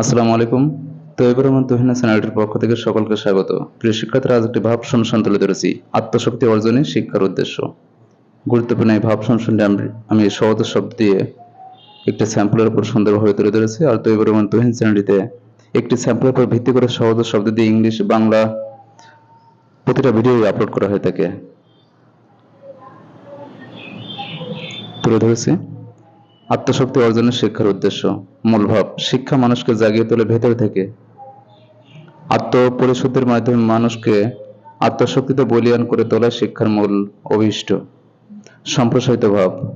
আসসালামু আলাইকুম তৈবর রহমান তুহিনা চ্যানেলটির পক্ষ থেকে সকলকে স্বাগত। প্রিয় শিক্ষার্থীরা, আজ একটি ভাব তুলে ধরেছি, আত্মশক্তি অর্জনে শিক্ষার উদ্দেশ্য। গুরুত্বপূর্ণ এই ভাব সংশোধনটি আমি সহজ শব্দ দিয়ে একটি স্যাম্পলের উপর সুন্দরভাবে তুলে ধরেছি, আর তৈবর রহমান তুহিন চ্যানেলটিতে একটি স্যাম্পলের উপর ভিত্তি করে সহজ শব্দ দিয়ে ইংলিশ, বাংলা প্রতিটা ভিডিও আপলোড করা হয়ে থাকে। তুলে ধরেছি। আত্মশক্তি অর্জনের শিক্ষার উদ্দেশ্য। মূলভাব শিক্ষা মানুষকে জাগিয়ে তোলে ভেতর থেকে। আত্মপরিশুদ্ধির মাধ্যমে মানুষকে আত্মশক্তিতে বলিয়ান করে তোলা শিক্ষার মূল অভীষ্ট। সম্প্রসারিত ভাব,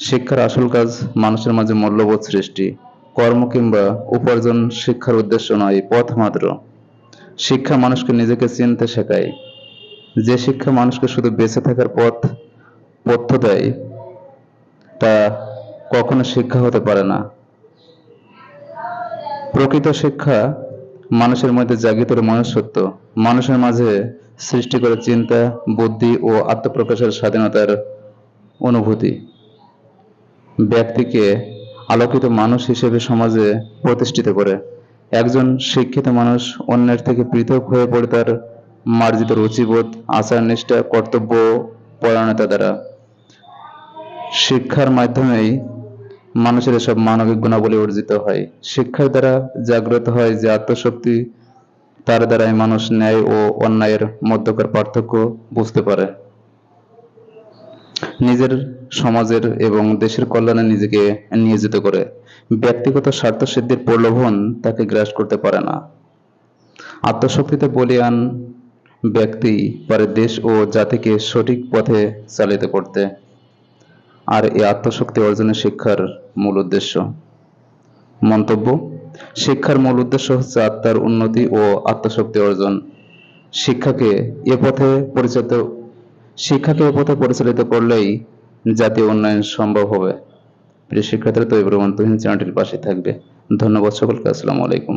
শিক্ষার আসল কাজ মানুষের মাঝে মূল্যবোধ সৃষ্টি। কর্ম কিংবা উপার্জন শিক্ষার উদ্দেশ্য নয়, পথ মাত্র। শিক্ষা মানুষকে নিজেকে চিনতে শেখায়। যে শিক্ষা মানুষকে শুধু বেঁচে থাকার পথ পথ্য দেয়, তা কখনো শিক্ষা হতে পারে না। প্রকৃত শিক্ষা মানুষের মধ্যে জাগিত মনুষ্যত্ব। মানুষের মাঝে সৃষ্টি করে চিন্তা, বুদ্ধি ও আত্মপ্রকাশের স্বাধীনতার অনুভূতি। ব্যক্তিকে আলোকিত মানুষ হিসেবে সমাজে প্রতিষ্ঠিত করে। একজন শিক্ষিত মানুষ অন্যের থেকে পৃথক হয়ে পড়ে তার মার্জিত রুচিবোধ আচার নিষ্ঠা কর্তব্য, পরায়ণতা দ্বারা। শিক্ষার মাধ্যমেই মানুষের এসব মানবিক গুণাবলী অর্জিত হয়। শিক্ষার দ্বারা জাগ্রত হয় যে আত্মশক্তি, তার দ্বারাই মানুষ ন্যায় ও অন্যায়ের মধ্যকার পার্থক্য বুঝতে পারে। নিজের সমাজের এবং দেশের কল্যাণে নিজেকে নিয়োজিত করে। ব্যক্তিগত স্বার্থ সিদ্ধির প্রলোভন তাকে গ্রাস করতে পারে না। আত্মশক্তিতে বলিয়ান ব্যক্তি পারে দেশ ও জাতিকে সঠিক পথে চালিত করতে আর এই আত্মশক্তি অর্জনের শিক্ষার মূল উদ্দেশ্য। মন্তব্য, শিক্ষার মূল উদ্দেশ্য হচ্ছে আত্মার উন্নতি ও আত্মশক্তি অর্জন। শিক্ষাকে এ পথে পরিচালিত, শিক্ষাকে এ পথে পরিচালিত করলেই জাতীয় উন্নয়ন সম্ভব হবে। প্রিয় শিক্ষার্থীরা তো এই চ্যানেলটির পাশে থাকবে। ধন্যবাদ সকলকে, আসসালামু আলাইকুম।